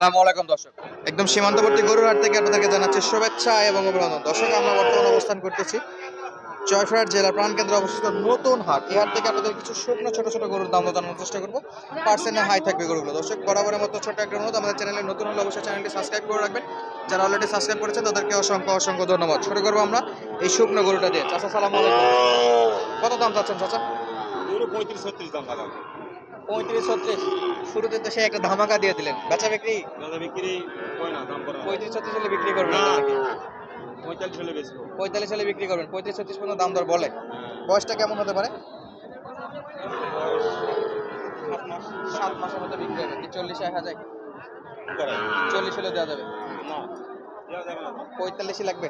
আসসালামু আলাইকুম দর্শক। একদম সীমান্তবর্তী গরুরহাট থেকে আপনাদেরকে জানাচ্ছি শুভেচ্ছা এবং অভিনন্দন। দর্শক আমরা বর্তমানে অবস্থান করতেছি জয়ফ্রাট প্রাণকেন্দ্রে অবস্থিত নতুন হাট। এই হাট থেকে আপনাদের কিছু শুকনো ছোট ছোট গরুর দাম জানানোর চেষ্টা করব। পার্সেন্টে হাই থাকবে গরুগুলো। দর্শক বরাবরের মতো ছোট একটা অনুরোধ আমাদের চ্যানেলে নতুন হলে অবশ্যই চ্যানেলটি সাবস্ক্রাইব করে রাখবেন। যারা অলরেডি সাবস্ক্রাইব করেছে তাদেরকে অসংখ্য অসংখ্য ধন্যবাদ। শুরু করব আমরা এই শুকনো গরুটা দিয়ে। চাচা সালাম আলাইকুম। কত দাম চাচ্ছেন চাচা? পঁয়ত্রিশ ছত্রিশ দাম। পঁয়ত্রিশ ছত্রিশ। শুরুতে তো সে একটা ধামাকা দিয়ে দিলেন। বেচা বিক্রি? বিক্রি হয় না দাম করা পঁয়ত্রিশ ছত্রিশ হলে বিক্রি করবেন না। পঁয়তাল্লিশ হলে বেচবো। পঁয়তাল্লিশ হলে বিক্রি করবেন। পঁয়ত্রিশ ছত্রিশ পর্যন্ত দাম দর বলে। বয়সটা কেমন হতে পারে? সাত মাস। সাত মাসের মতো বিক্রি হবে। চল্লিশে এক হাজার? চল্লিশ হলে দেওয়া যাবে। না পঁয়তাল্লিশই লাগবে?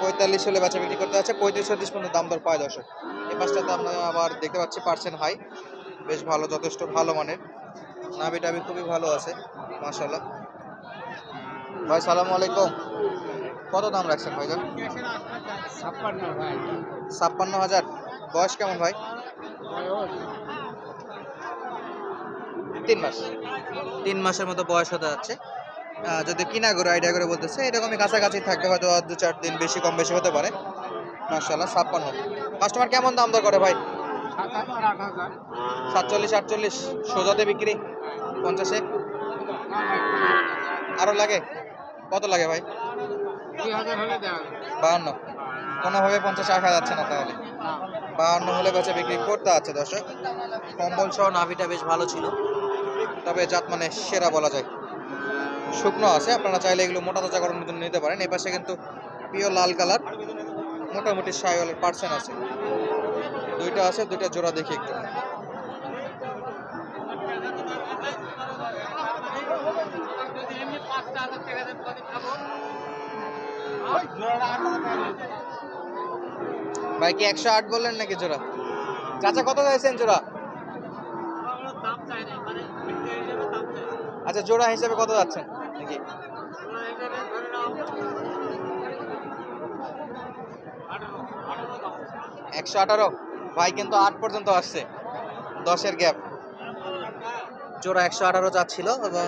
পঁয়তাল্লিশ হলে বেচা বিক্রি করতে আছে পঁয়ত্রিশ ছত্রিশ পর্যন্ত দাম দর পায় দর্শক। এই পাশটাতে আমরা আবার দেখতে পাচ্ছি পার্সেন্ট হাই বেশ ভালো যথেষ্ট ভালো মানের। নাবি টাবি খুবই ভালো আছে মাশাল্লাহ ভাই সালাম আলাইকুম। কত দাম রাখছেন ভাইজান ছাপ্পান্ন ভাই। ছাপ্পান্ন হাজার। বয়স কেমন ভাই? তিন মাস। তিন মাসের মতো বয়স হতে যাচ্ছে। যদি কিনা করে আইডিয়া করে বলতেছে এরকমই কাছাকাছি থাকবে হয়তো দু চার দিন বেশি কম বেশি হতে পারে। মার্শাল্লাহ ছাপ্পান্ন। কাস্টমার কেমন দাম দর করে ভাই? সাতচল্লিশ, আটচল্লিশ। সোজাতে বিক্রি? পঞ্চাশে? আরও লাগে? কত লাগে ভাই? বাহান্ন। কোনোভাবে পঞ্চাশ রাখা যাচ্ছে না তাহলে। বাহান্ন হলে বেচা বিক্রি করতে আছে দর্শক। কম্বল সহ নাভিটা বেশ ভালো ছিল। তবে জাত মানে সেরা বলা যায়। শুকনো আছে, আপনারা চাইলে এগুলো মোটা তাজা করানোর জন্য নিতে পারেন। এই পাশে কিন্তু পিও লাল কালার মোটামুটি সাইওয়ালের পার্সেন্ট আছে। দুইটা আছে, দুইটা জোড়া দেখি একটু। ভাই, কি একশো আট বললেন নাকি জোড়া? চাচা, কত চাইছেন জোড়া? আচ্ছা জোড়া হিসেবে কত যাচ্ছেন নাকি? একশো আঠারো। ভাই কিন্তু আট পর্যন্ত আসছে। দশের গ্যাপ। জোড়া একশো আঠারো যাচ্ছিল এবং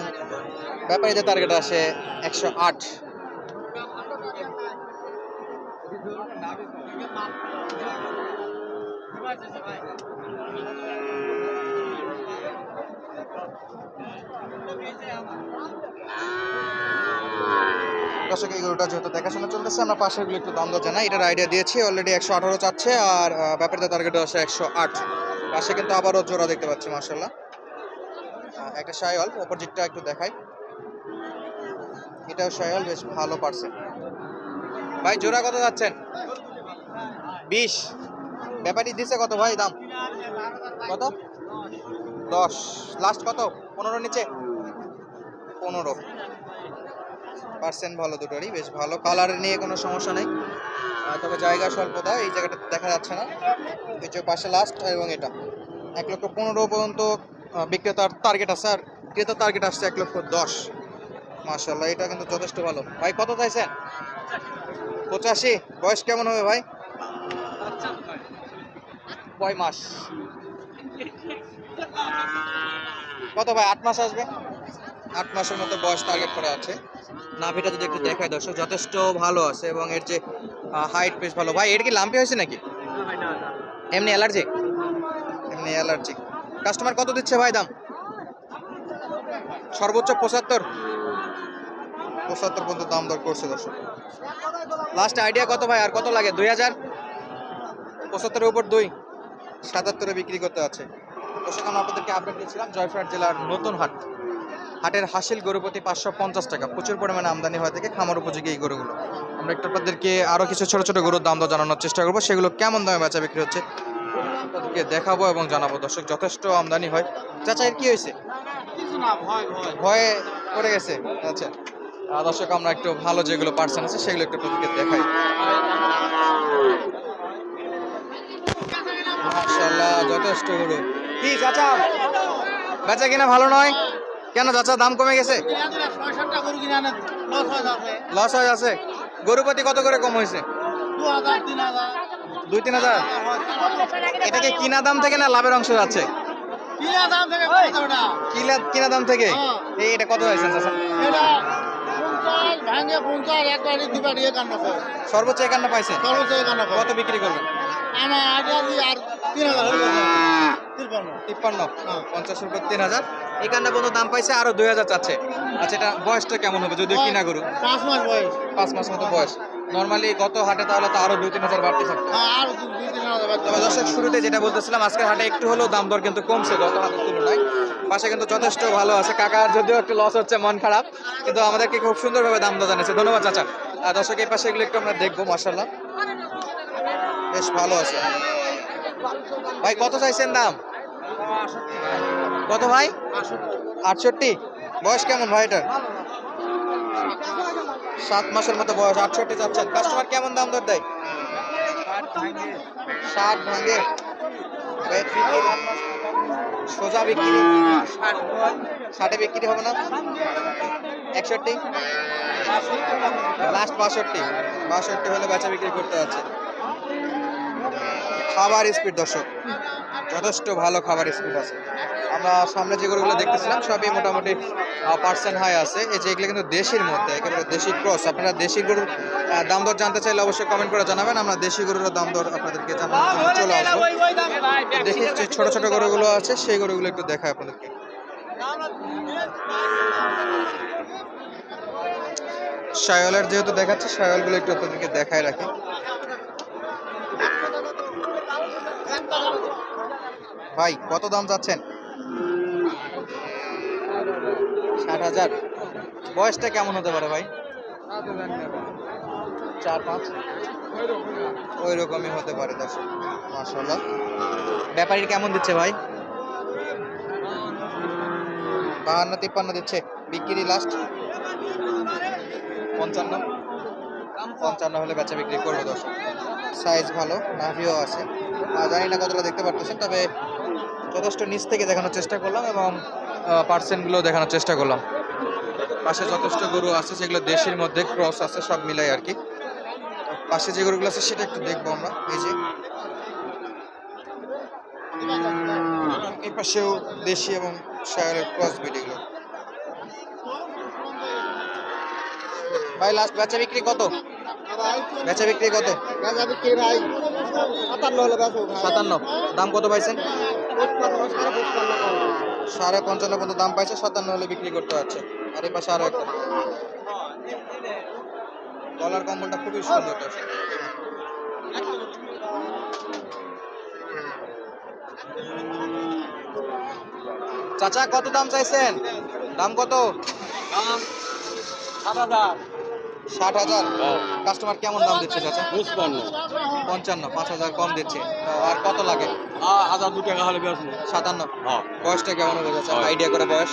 ব্যাপারীদের টার্গেট আসে একশো আট। দর্শক এই গরুটা যেহেতু দেখাশোনা চলতেছে আমরা পাশেরগুলো একটু দাম দর জানাই। এটার আইডিয়া দিয়েছি অলরেডি একশো আঠারো চাচ্ছে আর আহ, ব্যাপারীদের টার্গেট আসে একশো আট। পাশে কিন্তু আবারও জোড়া দেখতে পাচ্ছি মার্শাল্লাহ একটা সাইওয়াল অপোজিটটা একটু দেখাই। এটাও সাইওয়াল বেশ ভালো পারছে। ভাই জোড়া কত যাচ্ছেন? বিশ। ব্যাপারী দিছে কত ভাই দাম? কত? দশ। লাস্ট কত? পনেরো নিচে? পনেরো। পার্সেন্ট ভালো দুটোরই, বেশ ভালো। কালার নিয়ে কোনো সমস্যা নেই। তবে জায়গা স্বল্পতা, এই জায়গাটা দেখা যাচ্ছে না। এই যে পাশে লাস্ট এবং এটা। এক লক্ষ পনেরো পর্যন্ত বিক্রেতার টার্গেট আছে, আর ক্রেতার টার্গেট আসছে এক লক্ষ দশ। মার্শাল্লাহ এটা কিন্তু যথেষ্ট ভালো। ভাই, কত চাইছেন? পঁচাশি। বয়স কেমন হবে ভাই? কয় মাস। কত ভাই, আট মাস আসবে? আট মাসের মতো বয়স টার্গেট করা আছে। নাভিটা যদি একটু দেখায় দর্শক, যথেষ্ট ভালো আছে এবং এর যে হাইট বেশ ভালো। ভাই এর কি লাম্পি হয়েছে নাকি? এমনি অ্যালার্জি এমনি অ্যালার্জি কাস্টমার কত দিচ্ছে ভাই দাম? সর্বোচ্চ পঁচাত্তর। পঁচাত্তর পর্যন্ত দাম দর করছে দর্শক। লাস্ট আইডিয়া কত ভাই? আর কত লাগে? দুই হাজার? পঁচাত্তরের উপর দুই। সাতাত্তরে বিক্রি করতে আছে। দর্শক, আমরা আপনাদেরকে আপডেট দিয়েছিলাম জয়ফ্রাট জেলার নতুন হাট। হাটের হাসিল গরু প্রতি পাঁচশো পঞ্চাশ টাকা। প্রচুর পরিমাণে আমদানি হয়ে থাকে খামার উপযোগী এই গরুগুলো। আমরা একটু আপনাদেরকে আরও কিছু ছোট ছোট গরুর দাম দর জানানোর চেষ্টা করব। সেগুলো কেমন দামে বেচা বিক্রি হচ্ছে আপনাদেরকে দেখাবো এবং জানাব। দর্শক যথেষ্ট আমদানি হয়। চাচা এর কি হয়েছে? ভয় পড়ে গেছে? আচ্ছা। দর্শক আমরা একটু ভালো যেগুলো পার্সেন্ট আছে সেগুলো একটু আপনাদেরকে দেখাই। মাশাআল্লাহ যথেষ্ট গরু। কি চাচা? বেচা কিনা ভালো নয়? কেন চাচা দাম কমে গেছে? লস হয়ে আছে গরু প্রতি কত করে কম হয়েছে? দুই তিন হাজার? এটাকে কিনা দাম থেকে না লাভের অংশ যাচ্ছে? কিনা দাম থেকে কিনা কিনা দাম থেকে? হ্যাঁ। এই এটা কত হয়েছে চাচা? সর্বোচ্চ একান্ন করে। কত বিক্রি করবেন তিন তিপ্পান্ন। উপর তিন হাজার। একান্ন পর্যন্ত দাম পাইছে আরও দুই হাজার চাচ্ছে। আচ্ছা এটা বয়সটা কেমন হবে যদিও কিনা গরু? পাঁচ মাস বয়স। পাঁচ মাস মতো বয়স। নর্মালি গত হাটে তাহলে তো আরও দুই তিন হাজার বাড়তে থাকতো। হ্যাঁ তবে দর্শক শুরুতে যেটা বলতেছিলাম আজকের হাটে একটু হলেও দাম দর কিন্তু কমছে গত হাটের তুলনায়। পাশে কিন্তু যথেষ্ট ভালো আছে। কাকার যদিও একটু লস হচ্ছে মন খারাপ কিন্তু আমাদেরকে খুব সুন্দরভাবে দাম দর জানিয়েছে। ধন্যবাদ চাচা। আর দর্শক এই পাশে এগুলো একটু আমরা দেখব মার্শাল্লাহ বেশ ভালো আছে। ভাই, কত চাইছেন দাম? কত ভাই? আটষট্টি। বয়স কেমন ভাই এটার? সাত মাসের মতো বয়স, আটষট্টি চাচ্ছেন। কাস্টমার কেমন দাম দর দেয়? ষাট ভাঙে। সোজা বিক্রি। ষাটে বিক্রি হবে না? একষট্টি? লাস্ট বাষট্টি। বাষট্টি হলে বেচা বিক্রি করতে যাচ্ছে। খাবার স্পিড, দর্শক। যথেষ্ট ভালো খাবার স্পিড আছে। আমরা সামনে যে গরুগুলো দেখতেছিলাম, সবই মোটামুটি পার্সেন্ট হাই আছে। এই যে এগুলো কিন্তু দেশির মধ্যে, একেবারে দেশি ক্রস আপনারা দেশি গরুর দাম দর জানতে চাইলে অবশ্যই কমেন্ট করে জানাবেন। আমরা দেশি গরুর দাম দর আপনাদেরকে জন্য চলে আসব। দেখি যে ছোট ছোট গরুগুলো আছে, সেই গরুগুলো একটু দেখায় আপনাদেরকে। শায়লের যেহেতু দেখাচ্ছে, শায়লগুলো একটু আপনাদেরকে দেখায় রাখি। ভাই, কত দাম চাচ্ছেন ষাট হাজার। বয়সটা কেমন হতে পারে ভাই? চার পাঁচ। ওই রকমই হতে পারে দর্শক মাসাল্লাহ ব্যাপারীর কেমন দিচ্ছে ভাই? বাহান্ন, তিপ্পান্ন দিচ্ছে। বিক্রি লাস্ট পঞ্চান্ন। পঞ্চান্ন হলে বেচা বিক্রি করব দর্শক। সাইজ ভালো, নাভিও আছে। জানি না কতটা দেখতে পারতেছেন, তবে যথেষ্ট নিচ থেকে দেখানোর চেষ্টা করলাম এবং পার্সেন্টগুলো দেখানোর চেষ্টা করলাম। পাশে যথেষ্ট গরু আছে যেগুলো দেশের মধ্যে ক্রস আছে সব মিলাই আর কি। পাশে যে গরুগুলো আছে সেটা একটু দেখব আমরা এই যে। এই পাশেও দেশি এবং শায়ারের ক্রস বিডিগুলো ভাই লাস্ট বেচা বিক্রি কত? বেচা বিক্রি কত? গাঁজা বিক্রি ভাই সাতান্ন হলে সাতান্ন। দাম কত পাইছেন? সাড়ে পঞ্চান্ন পর্যন্ত দাম পাইছে, সাতান্ন হলে বিক্রি করতে পারছে আর এই পাশে আরও একটা। কলার কম্বলটা খুবই সুন্দর চাচা, কত দাম চাইছেন? দাম কত? ষাট হাজার। কাস্টমার কেমন দাম দিচ্ছে চাচা? পঁচপান্ন। পঞ্চান্ন পাঁচ হাজার কম দিচ্ছে। আর কত লাগে? হাজার দু টাকা হলে বেসবো সাতান্ন। হ্যাঁ। বয়সটা কেমন হবে চাচা? আইডিয়া করে বয়স?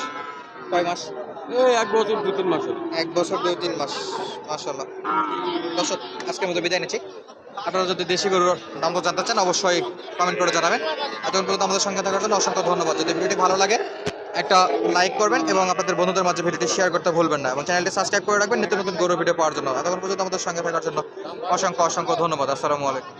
কয় মাস? এই এক বছর দু তিন মাসের এক বছর দুই তিন মাস। মাশাল্লাহ দর্শক আজকের মতো বিদায় নিচ্ছি। আপনারা যদি দেশি গরুর দাম জানতে চান অবশ্যই কমেন্ট করে জানাবেন। এতক্ষণ পর্যন্ত আমাদের সঙ্গে থাকার জন্য অসংখ্য ধন্যবাদ। যদি ভিডিওটি ভালো লাগে একটা লাইক করবেন এবং আপনাদের বন্ধুদের মাঝে ভিডিওটি শেয়ার করতে ভুলবেন না এবং চ্যানেলটি সাবস্ক্রাইব করে রাখবেন। নিত্য নতুন গৌরব ভিডিও পাওয়ার জন্য। এতক্ষণ পর্যন্ত আমাদের সঙ্গে থাকার জন্য অসংখ্য অসংখ্য ধন্যবাদ। আসসালামু আলাইকুম।